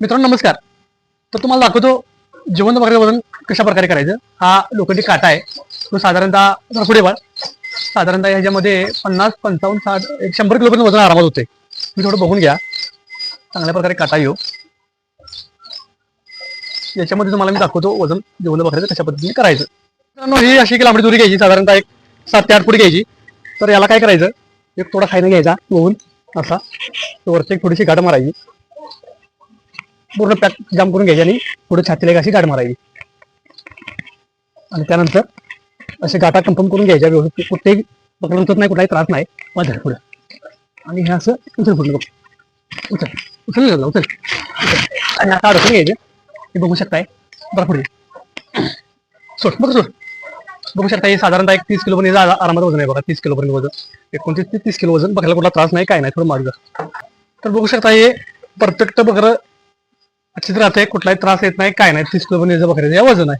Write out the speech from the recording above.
मित्रांनो नमस्कार. तर तुम्हाला दाखवतो जिवंत बकऱ्याचं वजन कशा प्रकारे करायचं? हा लोखंडी काटा आहे. तो साधारणतः जरा पुढे साधारणतः ह्याच्यामध्ये पन्नास पंचावन्न साठ एक शंभर किलोपर्यंत वजन आरामात होते तुम्ही थोडं बघून घ्या. चांगल्या प्रकारे काटा येऊ. याच्यामध्ये तुम्हाला मी दाखवतो वजन जिवंत बकऱ्याचं कशा पद्धतीने करायचं. मित्रांनो ही अशी की लांबडी दुरी घ्यायची साधारणतः एक सात ते आठ फूट घ्यायची. तर याला काय करायचं? एक थोडा खायला घ्यायचा बघून असा. वरती एक थोडीशी गाठ मारायची. पूर्ण पॅक जाम करून घ्यायची आणि पुढे छातीला एक अशी गाठ मारायची. आणि त्यानंतर असे गाठा कन्फर्म करून घ्यायच्या व्यवस्थित. कुठेही पकडून होत नाही कुठलाही त्रास नाही. माझ्या पुढे. आणि हे असं उचल पुढे बघ. उचल. उचल उचल उचल. आणि आता अडकून घ्यायचं. हे बघू शकताय. बरं पुढे. सोड बघ सोड. बघू शकता हे साधारणतः एक तीस किलो पर्यंत आरामात वजन आहे बघा. तीस किलो पर्यंत वजन. एकोणतीस ते तीस किलो वजन बघायला कुठला त्रास नाही काय नाही. थोडं मार्ग तर बघू शकता हे परफेक्ट बकरं चित्र कुठलाही त्रास येत नाही काय नाही तीस किलो पर्यंत बकऱ्याचं या वजन आहे.